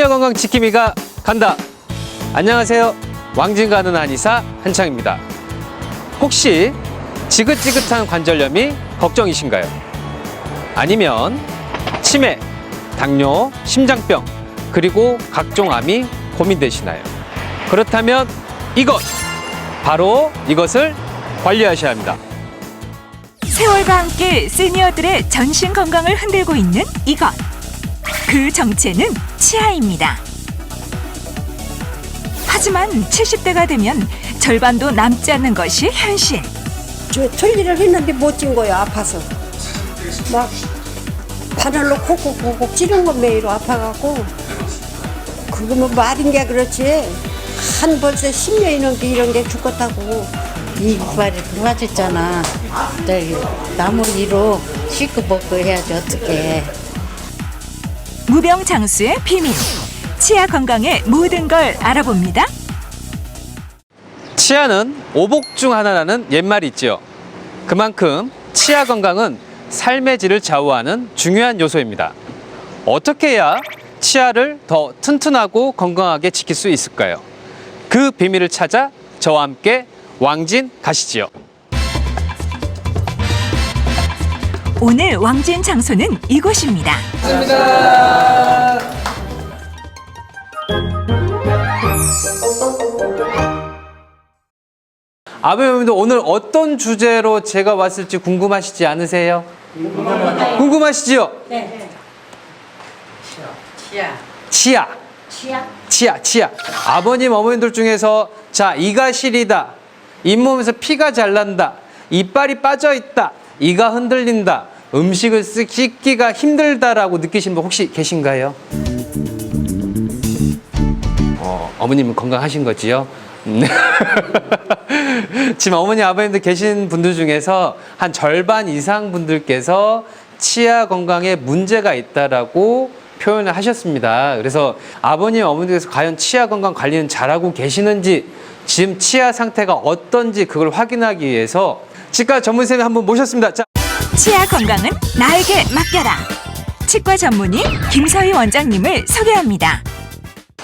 시니어 건강 지킴이가 간다. 안녕하세요. 왕진 가는 한의사 한창입니다. 혹시 지긋지긋한 관절염이 걱정이신가요? 아니면 치매, 당뇨, 심장병, 그리고 각종 암이 고민되시나요? 그렇다면 이것, 바로 이것을 관리하셔야 합니다. 세월과 함께 시니어들의 전신 건강을 흔들고 있는 이것. 그 정체는 치아입니다. 하지만 70대가 되면 절반도 남지 않는 것이 현실. 저 틀니를 했는데 못 찐 거야 아파서 막 바늘로 콕콕콕콕 찌른 거 매일 아파갖고 그거 뭐 말인 게 그렇지 한 벌써 10년이 넘게 이런 게 죽겠다고 이발이 좋아졌잖아. 저기 나무 위로 시끄벅고 해야지 어떻게. 무병장수의 비밀. 치아 건강의 모든 걸 알아봅니다. 치아는 오복 중 하나라는 옛말이 있죠. 그만큼 치아 건강은 삶의 질을 좌우하는 중요한 요소입니다. 어떻게 해야 치아를 더 튼튼하고 건강하게 지킬 수 있을까요? 그 비밀을 찾아 저와 함께 왕진 가시지요. 오늘 왕진 장소는 이곳입니다. 아버님도 오늘 어떤 주제로 제가 왔을지 궁금하시지 않으세요? 궁금하시지요? 네. 치아. 치아. 치아. 치아. 아버님, 어머님들 중에서 자, 이가 시리다. 잇몸에서 피가 잘 난다. 이빨이 빠져 있다. 이가 흔들린다. 음식을 쓱 씻기가 힘들다라고 느끼시는 분 혹시 계신가요? 어, 어머님은 건강하신 거지요? 네. 지금 어머니 아버님들 계신 분들 중에서 한 절반 이상 분들께서 치아 건강에 문제가 있다라고 표현을 하셨습니다. 그래서 아버님 어머니께서 과연 치아 건강 관리는 잘하고 계시는지 지금 치아 상태가 어떤지 그걸 확인하기 위해서 치과 전문 선생님 한분 모셨습니다. 자, 치아 건강은 나에게 맡겨라. 치과 전문의 김서희 원장님을 소개합니다.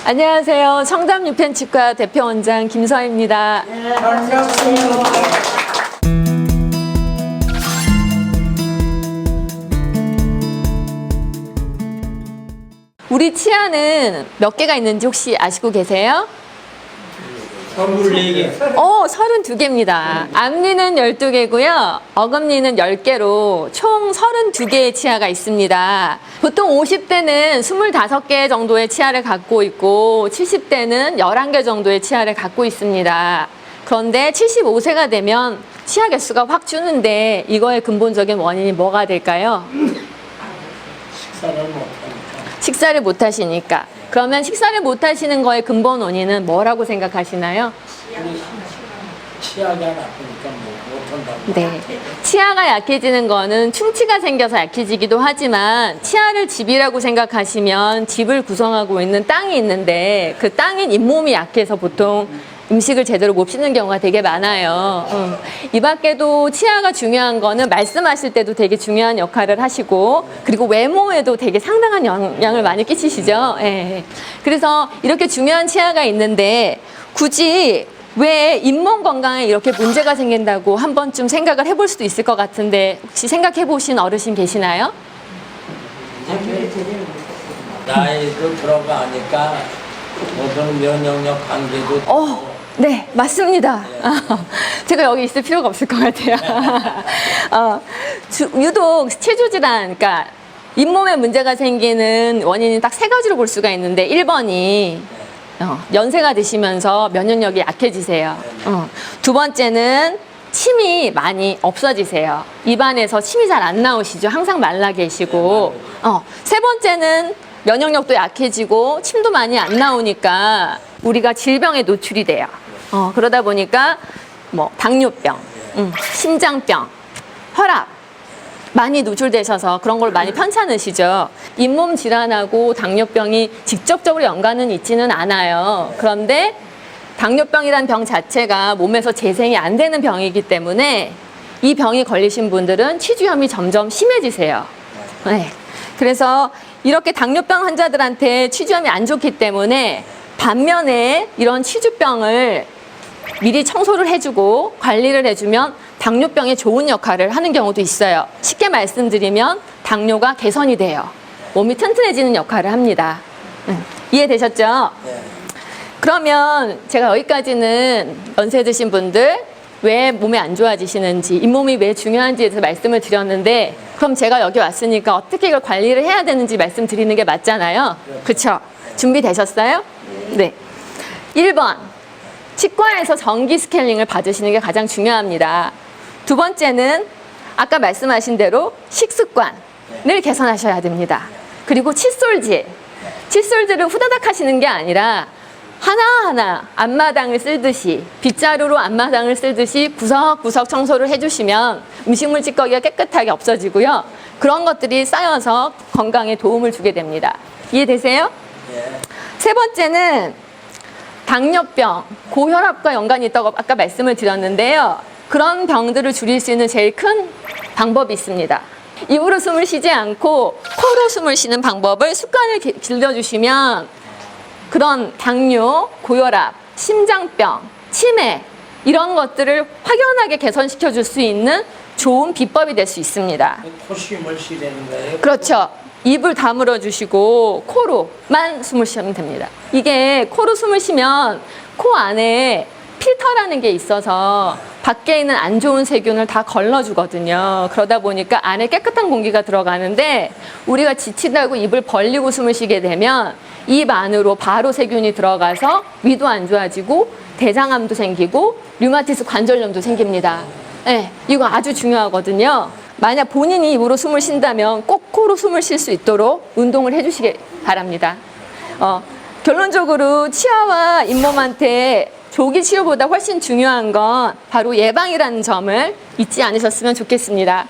안녕하세요. 청담 유펜치과 대표 원장 김서입니다. 우리 치아는 몇 개가 있는지 혹시 아시고 계세요? 어, 32개입니다. 앞니는 12개고요. 어금니는 10개로 총 32개의 치아가 있습니다. 보통 50대는 25개 정도의 치아를 갖고 있고 70대는 11개 정도의 치아를 갖고 있습니다. 그런데 75세가 되면 치아 개수가 확 주는데 이거의 근본적인 원인이 뭐가 될까요? 식사를 못 하시니까. 그러면 식사를 못 하시는 거의 근본 원인은 뭐라고 생각하시나요? 치아가 나쁘니까 뭐 못한다고. 네. 치아가 약해지는 거는 충치가 생겨서 약해지기도 하지만 치아를 집이라고 생각하시면 집을 구성하고 있는 땅이 있는데 그 땅인 잇몸이 약해서 보통 음식을 제대로 못 씹는 경우가 되게 많아요. 음. 이 밖에도 치아가 중요한 거는 말씀하실 때도 되게 중요한 역할을 하시고 그리고 외모에도 되게 상당한 영향을 많이 끼치시죠. 예. 그래서 이렇게 중요한 치아가 있는데 굳이 왜 잇몸 건강에 이렇게 문제가 생긴다고 한 번쯤 생각을 해볼 수도 있을 것 같은데 혹시 생각해 보신 어르신 계시나요? 나이도 들어가니까 모든 면역력 관계도 어, 네, 맞습니다. 제가 여기 있을 필요가 없을 것 같아요. 어, 주- 유독 체조질환, 그러니까 잇몸에 문제가 생기는 원인이 딱 세 가지로 볼 수가 있는데 1번이 어, 연세가 드시면서 면역력이 약해지세요. 어, 두 번째는 침이 많이 없어지세요. 입안에서 침이 잘 안 나오시죠. 항상 말라 계시고. 어, 세 번째는 면역력도 약해지고 침도 많이 안 나오니까 우리가 질병에 노출이 돼요. 어, 그러다 보니까 뭐 당뇨병, 음, 심장병, 혈압 많이 노출되셔서 그런 걸 많이 편찮으시죠. 잇몸 질환하고 당뇨병이 직접적으로 연관은 있지는 않아요. 그런데 당뇨병이란 병 자체가 몸에서 재생이 안 되는 병이기 때문에 이 병이 걸리신 분들은 치주염이 점점 심해지세요. 네. 그래서 이렇게 당뇨병 환자들한테 치주염이 안 좋기 때문에 반면에 이런 치주병을 미리 청소를 해주고 관리를 해주면 당뇨병에 좋은 역할을 하는 경우도 있어요. 쉽게 말씀드리면 당뇨가 개선이 돼요. 몸이 튼튼해지는 역할을 합니다. 음, 이해되셨죠? 네. 그러면 제가 여기까지는 연세 드신 분들 왜 몸이 안 좋아지시는지 잇몸이 왜 중요한지에 대해서 말씀을 드렸는데 그럼 제가 여기 왔으니까 어떻게 이걸 관리를 해야 되는지 말씀드리는 게 맞잖아요. 그렇죠? 준비되셨어요? 네. 1번. 치과에서 정기 스케일링을 받으시는 게 가장 중요합니다. 두 번째는 아까 말씀하신 대로 식습관을 개선하셔야 됩니다. 그리고 칫솔질. 칫솔질을 후다닥 하시는 게 아니라 하나하나 앞마당을 쓸듯이 빗자루로 앞마당을 쓸듯이 구석구석 청소를 해주시면 음식물 찌꺼기가 깨끗하게 없어지고요. 그런 것들이 쌓여서 건강에 도움을 주게 됩니다. 이해되세요? 예. 세 번째는 당뇨병, 고혈압과 연관이 있다고 아까 말씀을 드렸는데요. 그런 병들을 줄일 수 있는 제일 큰 방법이 있습니다. 입으로 숨을 쉬지 않고 코로 숨을 쉬는 방법을 습관을 기- 길러주시면 그런 당뇨, 고혈압, 심장병, 치매 이런 것들을 확연하게 개선시켜 줄 수 있는 좋은 비법이 될 수 있습니다. 코심을 쉬려는 거예요. 그렇죠. 입을 다물어 주시고 코로만 숨을 쉬면 됩니다. 이게 코로 숨을 쉬면 코 안에 필터라는 게 있어서 밖에 있는 안 좋은 세균을 다 걸러주거든요. 그러다 보니까 안에 깨끗한 공기가 들어가는데 우리가 지치다고 입을 벌리고 숨을 쉬게 되면 입 안으로 바로 세균이 들어가서 위도 안 좋아지고 대장암도 생기고 류마티스 관절염도 생깁니다. 네, 이거 아주 중요하거든요. 만약 본인이 입으로 숨을 쉰다면 꼭 코로 숨을 쉴 수 있도록 운동을 해주시기 바랍니다. 어, 결론적으로 치아와 잇몸한테 조기 치료보다 훨씬 중요한 건 바로 예방이라는 점을 잊지 않으셨으면 좋겠습니다.